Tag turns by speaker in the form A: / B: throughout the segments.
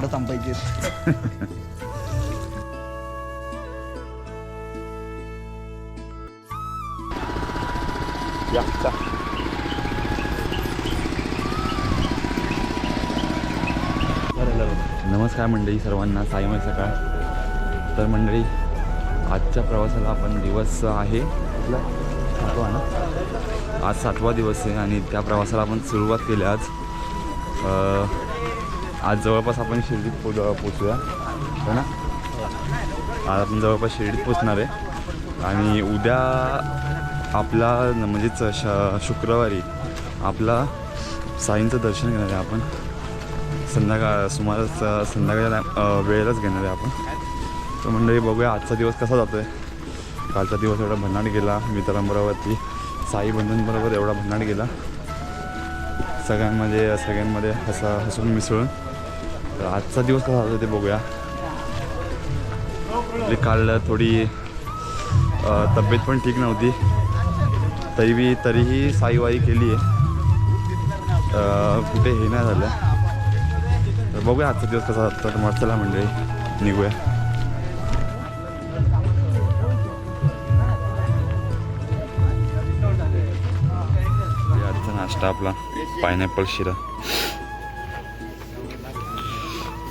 A: लाकडं संपायची
B: या चा. नमस्कार मंडळी सर्वांना सायमय सकाळ. तर मंडळी आजच्या प्रवासाला आपण दिवस आहे. सातवा ना? आज सातवा दिवस आहे आणि त्या प्रवासाला आपण सुरुवात केली आज. अ, आज जवळपास आपण शिर्डीत पोच पोचूया. है ना? आज आपण जवळपास शिर्डीत पोचणार आहे. आणि उद्या आपला म्हणजेच श शुक्रवारी आपला साईंचं दर्शन घेणार आहे आपण. संध्याकाळ सुमारास संध्याकाळच्या वेळेलाच घेणार आहे आपण. तर मंडळी बघूया आजचा दिवस कसा जातो आहे कालचा दिवस एवढा भन्नाट गेला मित्रांबरोबरती साई बंधूंबरोबर एवढा भन्नाट गेला. सगळ्यांमध्ये सगळ्यांमध्ये हसा हसून मिसळून. तर आजचा दिवस कसा होता ते बघूया. आपली काल थोडी तब्येत पण ठीक नव्हती. तरी बी तरीही साईवाई केली आहे कुठे हे नाही झालं. तर बघूया आजचा दिवस कसा जातो तर मग चला मंडळी निघूया. आजचा नाश्ता आपला पायनॅपल शिरा.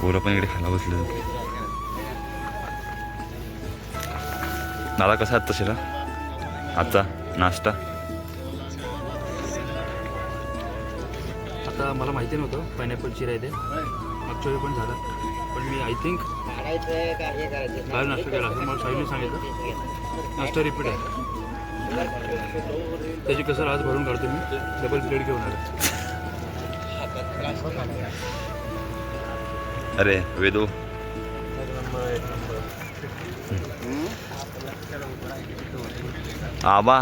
B: पोरं पण इकडे खायला बसले दादा कसा आहात शिरा आजचा नाश्ता
C: आता मला माहिती नव्हतं पायनॅपल चिरा येते मागच्या वेळी पण झालं पण मी आय थिंक बाहेर नाश्ता केला असं मला साईने सांगितलं नाश्ता रिपीट आहे त्याची कसं आज भरून काढतो मी डबल प्लेट घेऊन आलो
B: अरे वेदू आबा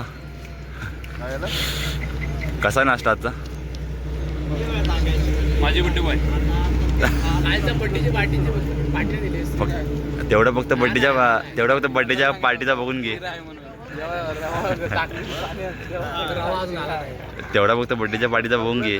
B: कसा नाश्ता आजचा
C: माझी गुड्डी बॉय
B: फक्त तेवढं फक्त बड्डेच्या तेवढं फक्त बड्डेच्या पार्टीचा बघून घे तेवढा फक्त बड्डेच्या पार्टीचा बघून घे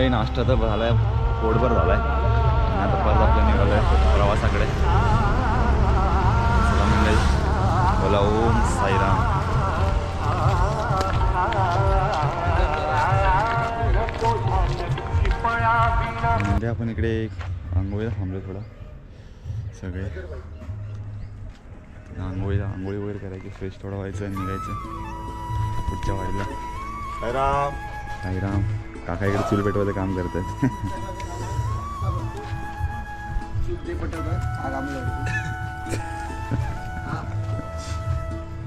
B: मंडळी नाश्ता तर झालाय पोटभर झालाय. आणि आता परत आपलं निघालोय प्रवासाकडे. चला मंडळी बोला ओम साईराम. म्हणजे आपण इकडे आंघोळीला थांबलो थोडा. सगळे. आंघोळीला आंघोळी वगैरे करायची फ्रेश थोडं व्हायचं निघायचं. पुढच्या वाडीला
A: राम
B: साईराम. काका इकडे चूल पेटवायचं काम करतात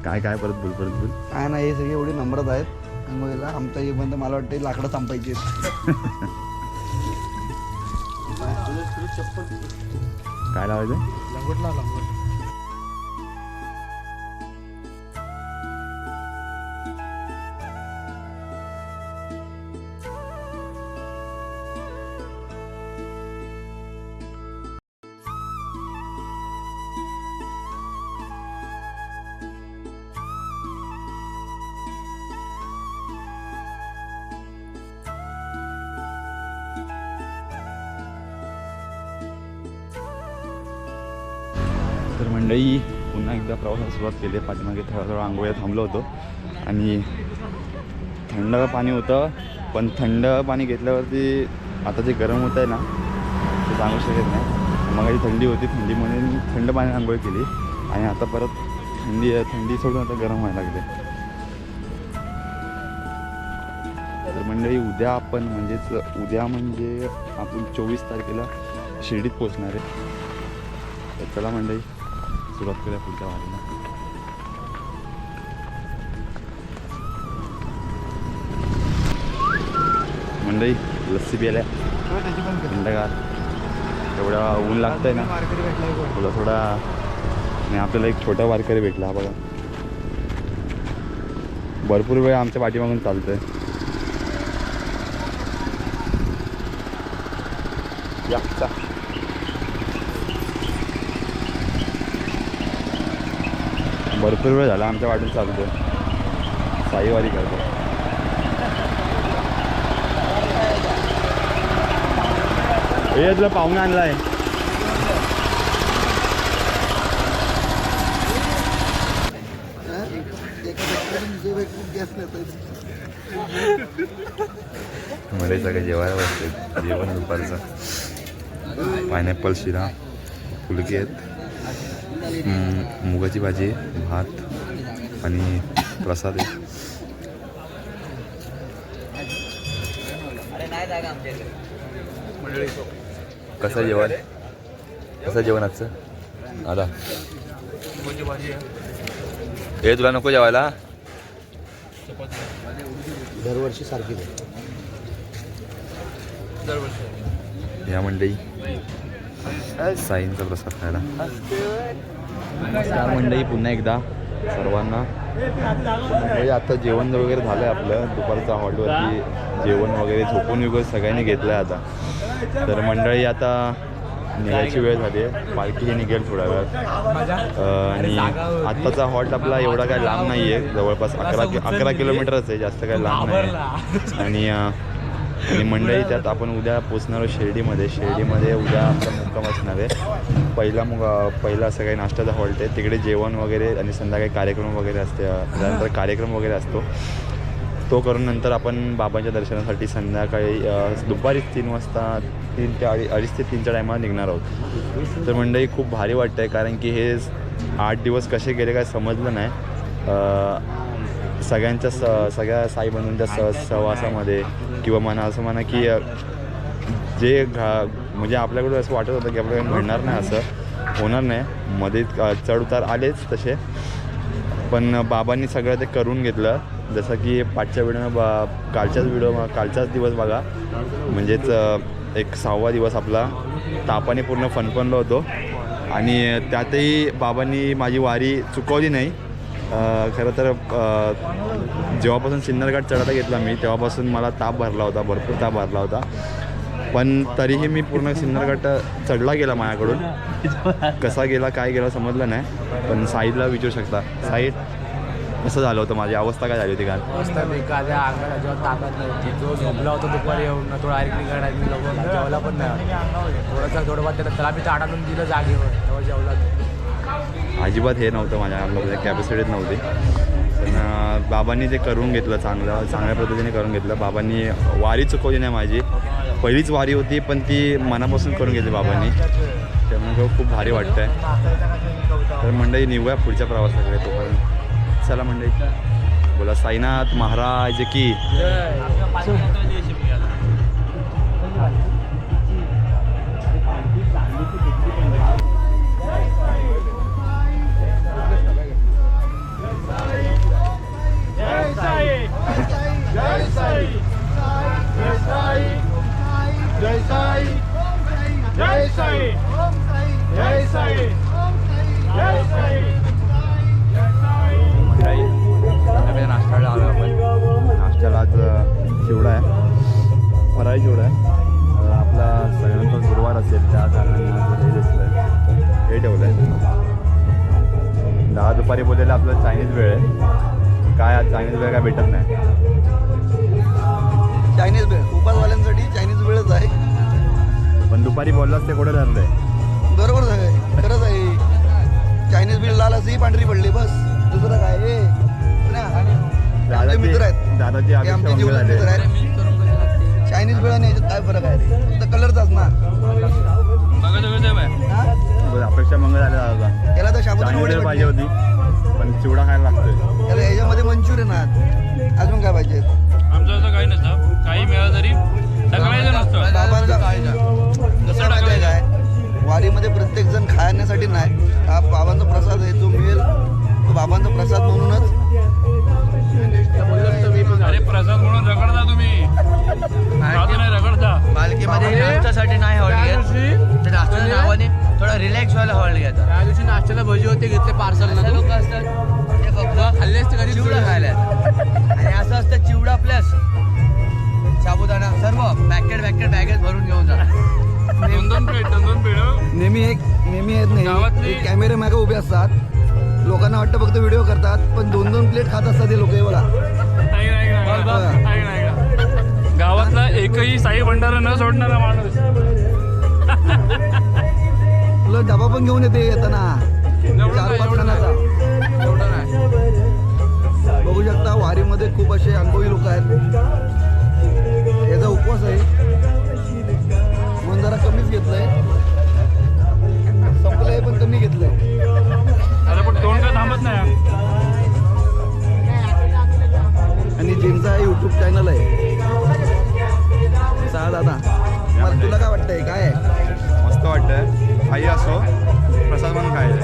B: काय काय परत बोल परत बोल.
A: काय नाही हे सगळे एवढे नंबरच आहेत. अंघोळीला आमचा हे बंद मला वाटतं लाकडं संपायची
B: काय लावायचं?
D: लंगोटला लंगोट.
B: मंडळी पुन्हा एकदा प्रवासाला सुरुवात केली. आहे पाठीमागे थोडा थोडा आंघोळ्या थांबलो होतो. आणि थंड पाणी होतं पण थंड पाणी घेतल्यावरती आता जे गरम होत आहे ना ते सांगू शकत नाही. मग थंडी होती थंडीमध्ये मी थंड पाणी आंघोळ केली. आणि आता परत थंडी थंडी सोडून आता गरम व्हायला लागले. तर मंडळी उद्या आपण म्हणजेच उद्या म्हणजे आपण चोवीस तारखेला शिर्डीत पोचणार आहे. तर चला मंडळी. सुरुवात करूया पुढच्या वारीला लस्सी प्यायला थंडगार एवढा ऊन लागतंय ना थोडा थोडा आणि आपल्याला एक छोटा वारकरी भेटला बघा भरपूर वेळ आमच्या पाठीमागून चालतोय आहे भरपूर वेळ झाला आमच्या वाटून चालतो. साईवारी करतो. हे तुला पाहुणे आणलाय. मध्ये सगळे जेवायला बसते जेवण दुपारचं. पायनॅपल शिरा फुलके आहेत. मुगाची भाजी भात आणि प्रसाद आहे कसं जेवण? कसं जेवण आजचं? आला.
C: मुगाची भाजी आहे.
B: हे तुला नको जेवायला.
C: चपाती.
A: दरवर्षी सारखी
C: दरवर्षी.
B: या मंडई साईंचा प्रसाद खायला. नमस्कार मंडळी पुन्हा एकदा सर्वांना. म्हणजे आता जेवण वगैरे झालं आहे आपलं. दुपारचा हॉलवरती जेवण वगैरे झोपून वगैरे सगळ्यांनी घेतलं आहे आता. तर मंडळी आता निघायची वेळ झाली आहे. पालखीही निघेल थोड्या वेळात. आणि आत्ताचा हॉल्ट आपला एवढा काय लांब नाही आहे जवळपास अकरा अकरा किलोमीटरच आहे. जास्त काय लांब नाही आणि आणि मंडळी त्यात आपण उद्या पोचणार आहोत शिर्डीमध्ये. शिर्डीमध्ये उद्या आपला मुक्काम असणार आहे. पहिला मुग पहिला असं काही नाश्त्याचा हॉल्ट आहे. तिकडे जेवण वगैरे आणि संध्याकाळी कार्यक्रम वगैरे असते. त्यानंतर कार्यक्रम वगैरे असतो. तो करून नंतर आपण बाबांच्या दर्शनासाठी संध्याकाळी दुपारी तीन वाजता तीन ते अडी अडीच ते तीनच्या टायमाला निघणार आहोत. तर मंडळी खूप भारी वाटतं आहे कारण की हे आठ दिवस कसे गेले काय समजलं नाही. सगळ्यांच्या स सगळ्या साईबंधूंच्या स सहवासामध्ये किंवा म्हणा असं म्हणा की जे घा म्हणजे आपल्याकडून असं वाटत होतं की आपल्याला घडणार नाही असं होणार नाही. मध्ये चढउतार आलेच तसे. पण बाबांनी सगळं ते करून घेतलं. जसं की पाठच्या व्हिडिओ बा कालच्याच व्हिडिओ कालचाच दिवस बघा. म्हणजेच एक सहावा दिवस आपला. तापाने पूर्ण फनफनलो होतो. आणि त्यातही बाबांनी माझी वारी चुकवली नाही. खरं तर जेव्हापासून सिन्नरघाट चढायला घेतला मी तेव्हापासून मला ताप भरला होता भरपूर ताप भरला होता. पण तरीही मी पूर्ण सिन्नरघाट चढला गेला माझ्याकडून. कसा गेला काय गेला समजलं नाही पण साईडला विचारू शकता. साईड कसं झालं होतं माझी अवस्था काय झाली होती काल?
D: मस्त बेकाऱ्या अंगात अजिबात ताकद नव्हती जो झोपला होता दुपारी येऊन तो डायरेक्ट निघाला जेवला पण नाही थोडंसं थोडं त्याला त्याला मी ताट दिलं जागेवर तेव्हा जेवला
B: अजिबात हे नव्हतं माझ्या अंगामध्ये कॅपॅसिटीच नव्हती. पण बाबांनी ते करून घेतलं चांगलं चांगल्या पद्धतीने करून घेतलं. बाबांनी वारी चुकवली नाही माझी. पहिलीच वारी होती पण ती मनापासून करून घेतली बाबांनी. त्यामुळे खूप भारी वाटतं आहे तर मंडळी निघूया पुढच्या प्रवासाकडे तोपर्यंत. चला मंडळी. बोला साईनाथ महाराज की. मंडळी संध्याकाळी नाश्त्याला आलो आपण नाश्त्याला आज अ, चिवडा आहे फराळी चिवडा आहे आपला सगळ्यांचा गुरुवार असेल त्या कारणाने आज हे हे ठेवलं आहे दहा दुपारी बोललेलं आपलं चायनीज वेळ आहे काय आज चायनीज वेळ काय भेटत नाही. कुठं ठरलंय
A: बरोबर आहे खरंच आहे. चायनीज बिल लाल असं ही पांढरी पडली बस. दुसरं काय? हे आपले मित्र आहेत.
B: दादाची
A: हे
B: अपेक्षा
A: आमचे
B: भंग
A: जीवन
B: झाली
A: मित्र आहेत. चायनीज बिळ आणि याच्यात काय फरक आहे? रे फक्त कलरचाच ना?
B: बरं, अपेक्षा मंगळ झाल्या दादा.
A: याला तर शाबुदाना वडे
B: पाहिजे
A: पाहिजे
B: होती पण चिवडा खायला लागतोय.
A: त्याला याच्यामध्ये मंचुरियन आहात. अजून काय पाहिजे?
C: आमचं असं काही नसतं काही मिळालं तरी ढकलायचं नसतं
A: बाबांचा कसं माहिती आहे? काय वारीमध्ये प्रत्येक जण खाण्यासाठी नाही. हा बाबांचा प्रसाद आहे. जो मिळेल. तो बाबांचा प्रसाद म्हणूनच.
C: अरे प्रसाद म्हणून रगडता तुम्ही. साधू नाही रगडता.
E: नाश्त्यासाठी नाही हॉल घेत तर नाश्त्याच्या नावाने थोडं रिलॅक्स व्हायला हॉल घेतात
D: त्या दिवशी नाश्त्याला भजी होते घेतले पार्सल
E: लोक असतात. ते फक्त
D: खाल्ले असते कधी
E: चिवडा खायला आणि असं असतं चिवडा प्लस साबुदाणा सर्व पॅकेट पॅकेट बॅगेत भरून घेऊन जातात
C: दोन दोन प्लेट दोन दोन प्लेट
A: नेहमी एक नेहमी येत
C: गावातली-
A: नाही? कॅमेरे मागे उभे असतात. लोकांना वाटतं फक्त व्हिडिओ करतात पण दोन दोन प्लेट खात असतात हे लोक बोला
C: गावातला एकही साई भंडारा न सोडणारा माणूस.
A: तुला डबा पण घेऊन येते येताना.
C: एवढं
A: चार
C: नाही,
A: पाच
C: एवढं
A: जणांचा.
C: एवढं नाही.
A: बघू शकता वारीमध्ये खूप असे अनुभवी लोक आहेत. याचा उपवास आहे. म्हणून जरा कमीच घेतलंय. संपलंय पण कमी घेतलंय.
C: अरे पण काय थांबत नाही
A: आणि जिमचा युट्यूब चॅनल आहे. सहा दादा मला तुला काय वाटतंय? काय आहे?
F: मस्त वाटतंय. काही असो प्रसाद म्हणून खायला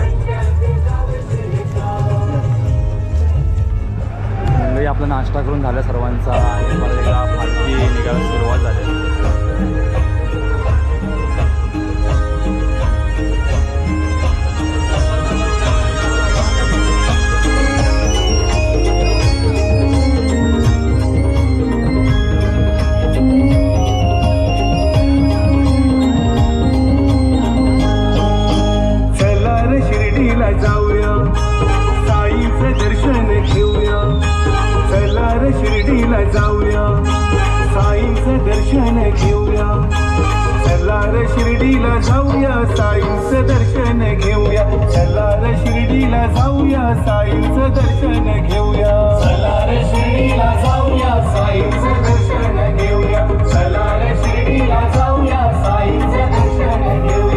B: आपला नाश्ता करून झाला सर्वांचा. आणि मला पालखी निघायला सुरुवात झाली.
G: जाऊया. साईचं दर्शन घेऊ शिर्डीला जाऊया. साईचं दर्शन घेऊया. चला शिर्डीला जाऊया साईचं दर्शन घेऊया. चला शिर्डीला जाऊया साईचं दर्शन घेऊया. चला शिर्डीला जाऊया साईचं दर्शन घेऊया. चला शिर्डीला जाऊया साईचं दर्शन घेऊया.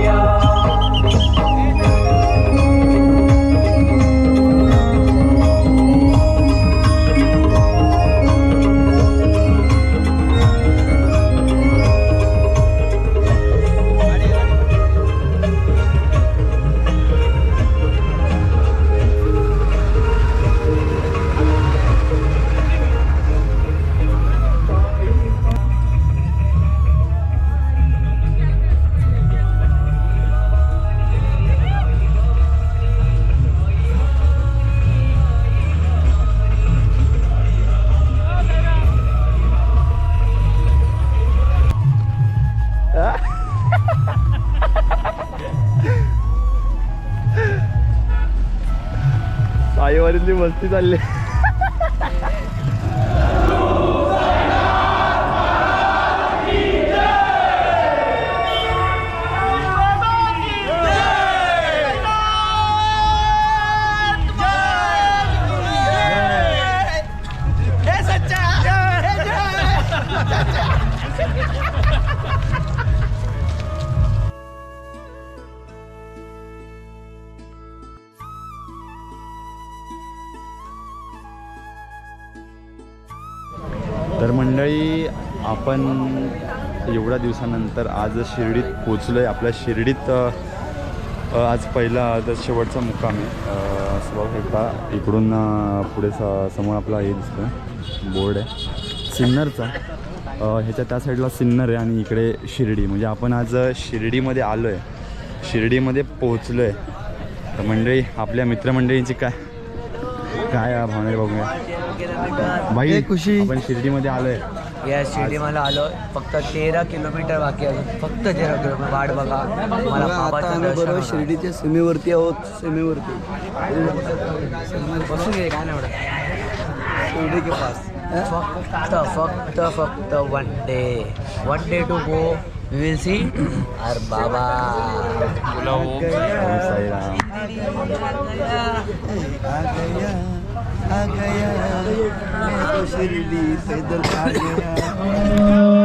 B: साईवारीतली मस्ती चालली आपण एवढ्या दिवसानंतर आज शिर्डीत पोचलो आहे आपल्या शिर्डीत आज पहिला तर शेवटचा मुक्काम आहे. बघू शकता इकडून पुढे स समोर आपला हे दिसतं बोर्ड आहे. सिन्नरचा. ह्याच्या त्या साईडला सिन्नर आहे आणि इकडे शिर्डी. म्हणजे आपण आज शिर्डीमध्ये आलो आहे शिर्डीमध्ये पोहोचलो आहे तर मंडळी आपल्या मित्रमंडळींची काय काय आहे भावना आहे बघूया. भाई
A: खुशी.
B: आपण शिर्डीमध्ये आलोय.
E: या शिर्डी मला आलो. फक्त तेरा किलोमीटर बाकी आहे अजून. फक्त तेरा किलोमीटर. वाट बघा. मला
A: आता आम्ही बरोबर. शिर्डीच्या सीमेवरती आहोत. सीमेवरती.
E: बसून घे काय नाही.
A: शिर्डी के पास.
E: फक्त फक्त फक्त one day one day to go we will see our Baba.
C: बोला ओम
B: ओम साईराम
A: आ गया आ गया मैं तो शिरडी पैदल आ गया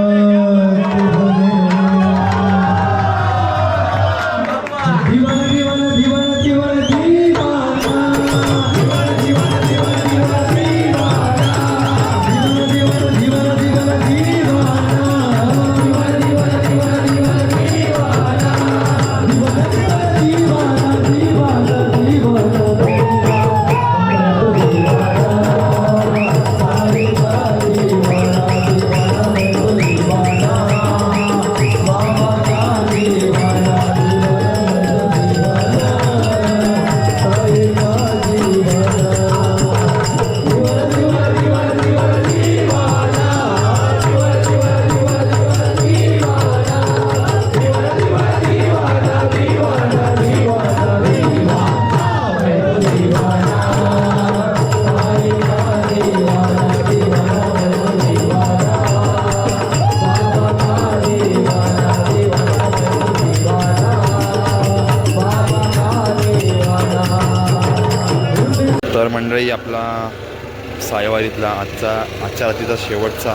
B: शेवटचा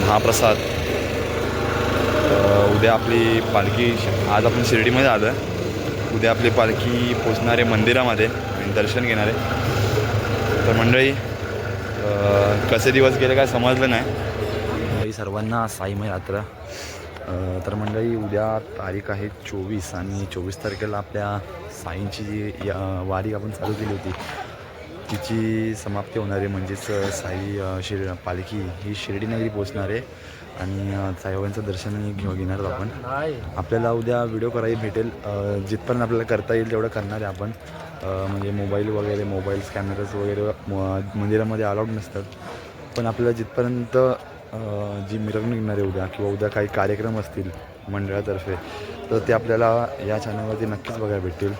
B: महाप्रसाद. उद्या आपली पालखी आज आपण शिर्डीमध्ये आलो आहे उद्या आपली पालखी पोचणारे मंदिरामध्ये आणि दर्शन घेणारे तर मंडळी कसे दिवस गेले काय समजलं नाही. मंडळी सर्वांना साईमय यात्रा. तर मंडळी उद्या तारीख आहे चोवीस आणि चोवीस तारखेला आपल्या साईंची जी या- वारी आपण चालू केली होती तिची समाप्ती होणार आहे म्हणजेच साई शिर पालखी ही शिर्डी नगरी पोचणार आहे. आणि साईबाबांचं दर्शन घेऊ घेणार आहोत आपण. आपल्याला उद्या व्हिडिओ करायला भेटेल. जिथपर्यंत आपल्याला करता येईल तेवढं करणार आहे आपण. म्हणजे मोबाईल वगैरे मोबाईल्स कॅमेराज वगैरे म- मंदिरामध्ये अलाउड नसतात. पण आपल्याला जिथपर्यंत जी मिरवणूक निघणार आहे उद्या किंवा उद्या काही कार्यक्रम असतील मंडळातर्फे तर ते आपल्याला या चॅनलवरती नक्कीच बघायला भेटतील.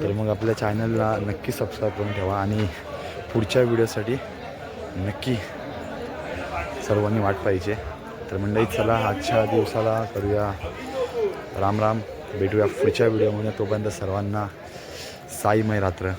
B: तर मग आपल्या चॅनलला नक्की सबस्क्राईब करून ठेवा आणि पुढच्या व्हिडिओसाठी नक्की सर्वांनी वाट पाहिजे. तर मंडळी चला आजच्या दिवसाला करूया. राम राम. भेटूया पुढच्या व्हिडिओमध्ये तोपर्यंत सर्वांना साईमय रात्र.